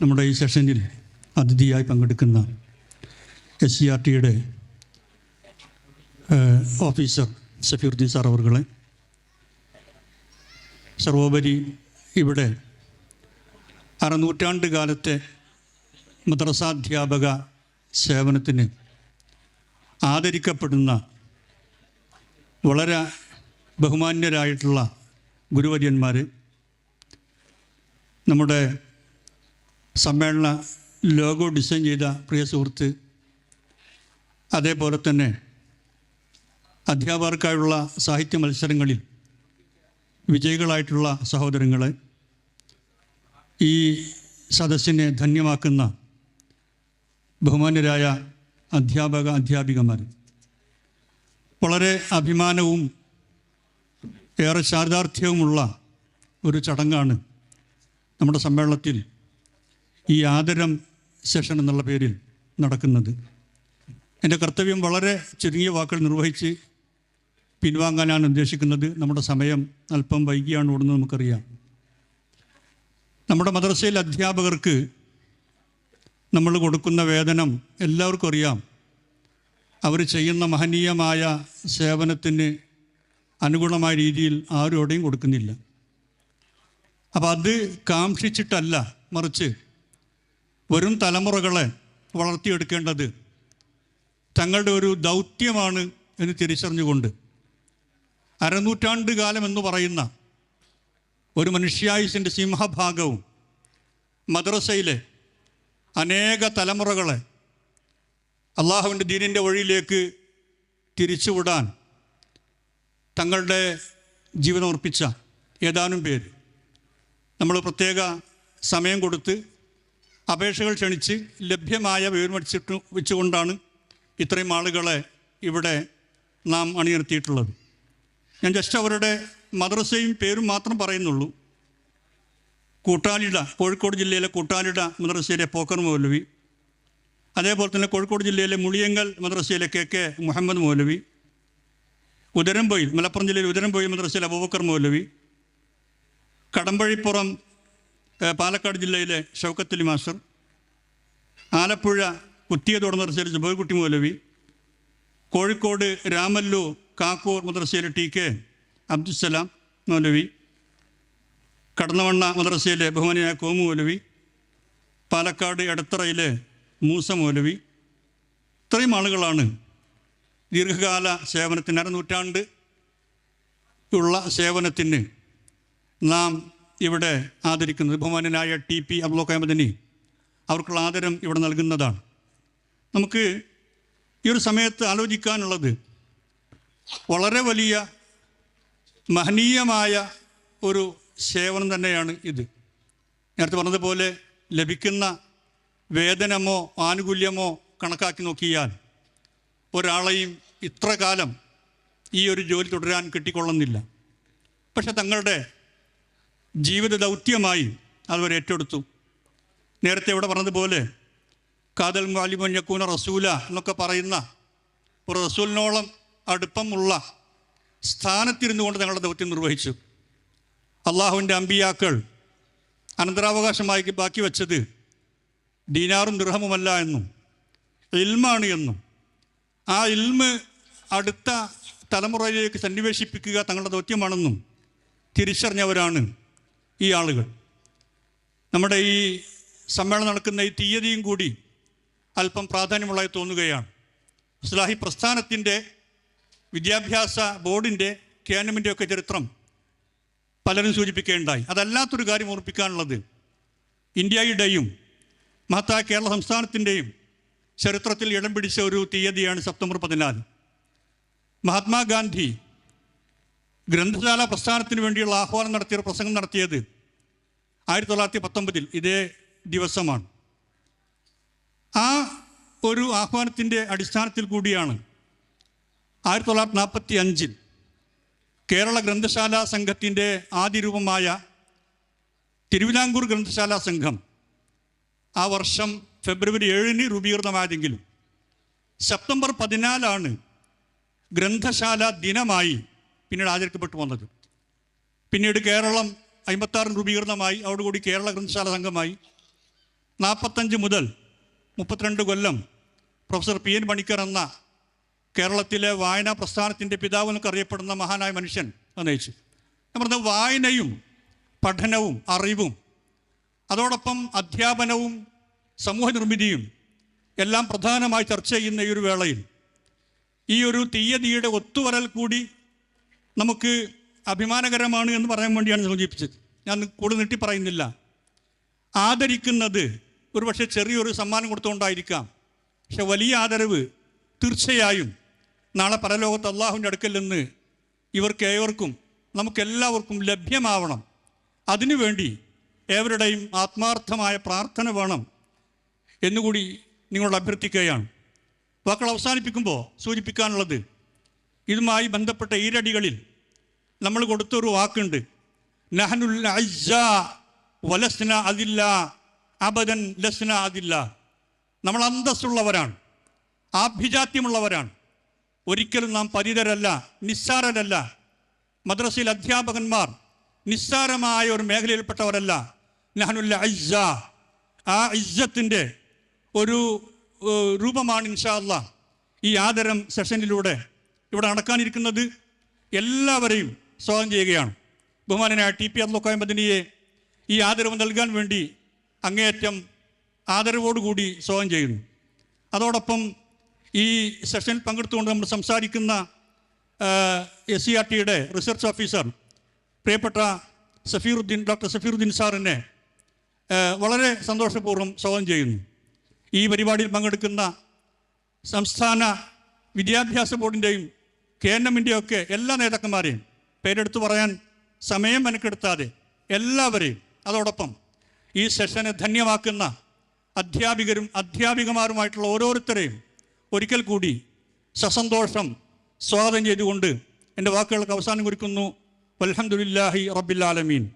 നമ്മുടെ ഈ സെഷനിൽ അതിഥിയായി പങ്കെടുക്കുന്ന എസ് സി ആർ ടിയുടെ ഓഫീസർ സഫീറുദ്ദീൻ സാർ അവർകളെ. സർവോപരി ഇവിടെ അറുന്നൂറ്റാണ്ട് കാലത്തെ മദ്രസാധ്യാപക സേവനത്തിന് ആദരിക്കപ്പെടുന്ന വളരെ ബഹുമാന്യരായിട്ടുള്ള ഗുരുവര്യന്മാർ നമ്മുടെ സമ്മേളന ലോഗോ ഡിസൈൻ ചെയ്ത പ്രിയ സുഹൃത്ത് അതേപോലെ തന്നെ അധ്യാപകർക്കായുള്ള സാഹിത്യ മത്സരങ്ങളിൽ വിജയികളായിട്ടുള്ള സഹോദരങ്ങളെ ഈ സദസ്സിനെ ധന്യമാക്കുന്ന ബഹുമാന്യരായ അധ്യാപക അധ്യാപികമാർ വളരെ അഭിമാനവും ഏറെ ശാരദാർത്ഥ്യവുമുള്ള ഒരു ചടങ്ങാണ് നമ്മുടെ സമ്മേളനത്തിൽ ഈ ആദരം സെഷൻ എന്നുള്ള പേരിൽ നടക്കുന്നത്. എന്റെ കർത്തവ്യം വളരെ ചുരുങ്ങിയ വാക്കുകൾ നിർവഹിച്ച് പിൻവാങ്ങാനാണ് ഉദ്ദേശിക്കുന്നത്. നമ്മുടെ സമയം അല്പം വൈകിയാണ് ഓടുന്നത് നമുക്കറിയാം. നമ്മുടെ മദ്രസയിലെ അധ്യാപകർക്ക് നമ്മൾ കൊടുക്കുന്ന വേതനം എല്ലാവർക്കും അറിയാം. അവർ ചെയ്യുന്ന മഹനീയമായ സേവനത്തിന് അനുഗുണമായ രീതിയിൽ ആരും എവിടെയും കൊടുക്കുന്നില്ല. അപ്പം അത് കാംക്ഷിച്ചിട്ടല്ല മറിച്ച് വരും തലമുറകളെ വളർത്തിയെടുക്കേണ്ടത് തങ്ങളുടെ ഒരു ദൗത്യമാണ് എന്ന് തിരിച്ചറിഞ്ഞുകൊണ്ട് അരനൂറ്റാണ്ട് കാലം എന്ന് പറയുന്ന ഒരു മനുഷ്യായുസിന്റെ സിംഹഭാഗവും മദ്രസയിലെ അനേക തലമുറകളെ അള്ളാഹുവിന്റെ ദീനിന്റെ വഴിയിലേക്ക് തിരിച്ചുവിടാൻ തങ്ങളുടെ ജീവനം അർപ്പിച്ച ഏതാനും പേര്. നമ്മൾ പ്രത്യേക സമയം കൊടുത്ത് അപേക്ഷകൾ ക്ഷണിച്ച് ലഭ്യമായ വിവരമടിച്ചിട്ട് വെച്ചുകൊണ്ടാണ് ഇത്രയും ആളുകളെ ഇവിടെ നാം അണിനിർത്തിയിട്ടുള്ളത് ഞാൻ ജസ്റ്റ് അവരുടെ മദ്രസയും പേരും മാത്രം പറയുന്നുള്ളൂ. കൂട്ടാലിട കോഴിക്കോട് ജില്ലയിലെ കൂട്ടാലിട മദ്രസയിലെ പോക്കർ മൗലവി. അതേപോലെ തന്നെ കോഴിക്കോട് ജില്ലയിലെ മുളിയങ്കൽ മദ്രസയിലെ കെ കെ മുഹമ്മദ് മൗലവി. ഉദരംപൊയിൽ മലപ്പുറം ജില്ലയിലെ ഉദരംപൊയിൽ മദ്രസയിലെ അബൂബക്കർ മൗലവി. കടമ്പഴിപ്പുറം പാലക്കാട് ജില്ലയിലെ ഷൗക്കത്തലി മാസ്റ്റർ ആലപ്പുഴ കുത്തിയ തുടർന്നർച്ചയിൽ ജുബൈക്കുട്ടി മൗലവി കോഴിക്കോട് രാമല്ലു കാക്കൂർ മദ്രസയിലെ ടി കെ അബ്ദുസലാം മൗലവി കടന്നവണ്ണ മദ്രസയിലെ ബഹുമാനിയായ കോമു മൗലവി പാലക്കാട് എടത്തറയിലെ മൂസ മൗലവി. ഇത്രയും ആളുകളാണ് ദീർഘകാല സേവനത്തിന് അരനൂറ്റാണ്ട് ഉള്ള സേവനത്തിന് നാം ഇവിടെ ആദരിക്കുന്നത് ബഹുമാനനായ ടി പി അബ്ദുൽ അഹമ്മദിനി അവർക്കുള്ള ആദരം ഇവിടെ നൽകുന്നതാണ്. നമുക്ക് ഈ ഒരു സമയത്ത് ആലോചിക്കാനുള്ളത് വളരെ വലിയ മഹനീയമായ ഒരു സേവനം തന്നെയാണ് ഇത്. നേരത്തെ പറഞ്ഞതുപോലെ ലഭിക്കുന്ന വേതനമോ ആനുകൂല്യമോ കണക്കാക്കി നോക്കിയാൽ ഒരാളെയും ഇത്ര കാലം ഈ ഒരു ജോലി തുടരാൻ കിട്ടിക്കൊള്ളുന്നില്ല. പക്ഷെ തങ്ങളുടെ ജീവിത ദൗത്യമായി അവർ ഏറ്റെടുത്തു. നേരത്തെ ഇവിടെ പറഞ്ഞതുപോലെ കാതൽ മാലിമഞ്ഞക്കൂന റസൂല എന്നൊക്കെ പറയുന്ന ഒരു റസൂലിനോളം അടുപ്പമുള്ള സ്ഥാനത്തിരുന്നു കൊണ്ട് തങ്ങളുടെ ദൗത്യം നിർവഹിച്ചു. അള്ളാഹുവിന്റെ അമ്പിയാക്കൾ അനന്തരാവകാശമായി ബാക്കി വച്ചത് ദീനാറും ദൃഹമുമല്ല എന്നും ഇൽമാണ് എന്നും ആ ഇൽമ് അടുത്ത തലമുറയിലേക്ക് സന്നിവേശിപ്പിക്കുക തങ്ങളുടെ ദൗത്യമാണെന്നും തിരിച്ചറിഞ്ഞവരാണ് ഈ ആളുകൾ. നമ്മുടെ ഈ സമ്മേളനം നടക്കുന്ന ഈ തീയതിയും കൂടി അല്പം പ്രാധാന്യമുള്ളതായി തോന്നുകയാണ്. ഇസ്ലാഹി പ്രസ്ഥാനത്തിന്റെ വിദ്യാഭ്യാസ ബോർഡിന്റെ ഒക്കെ ചരിത്രം പലരും സൂചിപ്പിക്കുകയുണ്ടായി അതല്ലാത്തൊരു കാര്യം ഓർപ്പിക്കാനുള്ളത് ഇന്ത്യയുടെയും മഹത്തായ കേരള സംസ്ഥാനത്തിന്റെയും ചരിത്രത്തിൽ ഇടം പിടിച്ച ഒരു തീയതിയാണ് സെപ്റ്റംബർ പതിനാല്. മഹാത്മാഗാന്ധി ഗ്രന്ഥശാല പ്രസ്ഥാനത്തിന് വേണ്ടിയുള്ള ആഹ്വാനം നടത്തിയ ഒരു പ്രസംഗം നടത്തിയത് ആയിരത്തി തൊള്ളായിരത്തി പത്തൊമ്പതിൽ ഇതേ ദിവസമാണ്. ആ ഒരു ആഹ്വാനത്തിന്റെ അടിസ്ഥാനത്തിൽ കൂടിയാണ് ആയിരത്തി തൊള്ളായിരത്തി നാൽപ്പത്തി അഞ്ചിൽ കേരള ഗ്രന്ഥശാല സംഘത്തിന്റെ ആദ്യ രൂപമായ തിരുവിതാംകൂർ ഗ്രന്ഥശാല സംഘം ആ വർഷം ഫെബ്രുവരി ഏഴിന് രൂപീകൃതമായതെങ്കിലും സെപ്റ്റംബർ പതിനാലാണ് ഗ്രന്ഥശാല ദിനമായി പിന്നീട് ആചരിക്കപ്പെട്ടു വന്നത്. പിന്നീട് കേരളം അമ്പത്താറിന് രൂപീകൃതമായി അതോടുകൂടി കേരള ഗ്രന്ഥശാല സംഘമായി. നാൽപ്പത്തഞ്ച് മുതൽ മുപ്പത്തിരണ്ട് കൊല്ലം പ്രൊഫസർ പി എൻ മണിക്കർ എന്ന കേരളത്തിലെ വായനാ പ്രസ്ഥാനത്തിന്റെ പിതാവ് എന്നൊക്കെ അറിയപ്പെടുന്ന മഹാനായ മനുഷ്യൻ നയിച്ചു ഞാൻ പറഞ്ഞ വായനയും പഠനവും അറിവും അതോടൊപ്പം അധ്യാപനവും സമൂഹ നിർമ്മിതിയും എല്ലാം പ്രധാനമായി ചർച്ച ചെയ്യുന്ന ഈ ഒരു വേളയിൽ ഈ ഒരു തീയതിയുടെ ഒത്തുവരൽ കൂടി നമുക്ക് അഭിമാനകരമാണ് എന്ന് പറയാൻ വേണ്ടിയാണ് സൂചിപ്പിച്ചത് ഞാൻ കൂടുതൽ നീട്ടി പറയുന്നില്ല. ആദരിക്കുന്നത് ഒരുപക്ഷെ ചെറിയൊരു സമ്മാനം കൊടുത്തുകൊണ്ടായിരിക്കാം. പക്ഷെ വലിയ ആദരവ് തീർച്ചയായും നാളെ പരലോകത്ത് അള്ളാഹുവിന്റെ അടുക്കൽ നിന്ന് ഇവർക്ക് ഏവർക്കും നമുക്കെല്ലാവർക്കും ലഭ്യമാവണം. അതിനുവേണ്ടി ഏവരുടെയും ആത്മാർത്ഥമായ പ്രാർത്ഥന വേണം എന്നുകൂടി നിങ്ങളോട് അഭ്യർത്ഥിക്കുകയാണ്. വാക്കുകൾ അവസാനിപ്പിക്കുമ്പോൾ സൂചിപ്പിക്കാനുള്ളത് ഇതുമായി ബന്ധപ്പെട്ട ഈരടികളിൽ നമ്മൾ കൊടുത്തൊരു വാക്കുണ്ട്. നഹനുൽ വലസ്ന അതില്ല അബദൻ ലസ്ന അതില്ല. നമ്മൾ അന്തസ്സുള്ളവരാണ് ആഭിജാത്യമുള്ളവരാണ്. ഒരിക്കലും നാം പരിതരല്ല നിസ്സാരരല്ല. മദ്രസയിൽ അധ്യാപകന്മാർ നിസ്സാരമായ ഒരു മേഖലയിൽപ്പെട്ടവരല്ല. നഹനുൽ അജ്ജ. ആ ഇജ്ജത്തിന്റെ ഒരു രൂപമാണ് ഇൻഷാ അല്ല ഈ ആദരം സെഷനിലൂടെ ഇവിടെ നടക്കാനിരിക്കുന്നത് എല്ലാവരെയും സ്വാഗതം ചെയ്യുകയാണ്. ബഹുമാനനായ ടി പി അബ്ദുൽ മദനിയെ ഈ ആദരവ് നൽകാൻ വേണ്ടി അങ്ങേയറ്റം ആദരവോടുകൂടി സ്വാഗതം ചെയ്യുന്നു. അതോടൊപ്പം ഈ സെഷനിൽ പങ്കെടുത്തുകൊണ്ട് നമ്മൾ സംസാരിക്കുന്ന എസ് സി ആർ ടിയുടെ റിസർച്ച് ഓഫീസർ പ്രിയപ്പെട്ട സഫീറുദ്ദീൻ ഡോക്ടർ സഫീറുദ്ദീൻ സാറിനെ വളരെ സന്തോഷപൂർവം സ്വാഗതം ചെയ്യുന്നു. ഈ പരിപാടിയിൽ പങ്കെടുക്കുന്ന സംസ്ഥാന വിദ്യാഭ്യാസ ബോർഡിന്റെയും കെ എൻ എമ്മിന്റെയും ഒക്കെ എല്ലാ നേതാക്കന്മാരെയും പേരെടുത്ത് പറയാൻ സമയം മെനക്കെടുത്താതെ എല്ലാവരെയും അതോടൊപ്പം ഈ സെഷനെ ധന്യമാക്കുന്ന അധ്യാപികരും അധ്യാപികമാരുമായിട്ടുള്ള ഓരോരുത്തരെയും ഒരിക്കൽ കൂടി സസന്തോഷം സ്വാഗതം ചെയ്തുകൊണ്ട് എന്റെ വാക്കുകൾക്ക് അവസാനം കുറിക്കുന്നു. റബ്ബിൽ ആലമീൻ.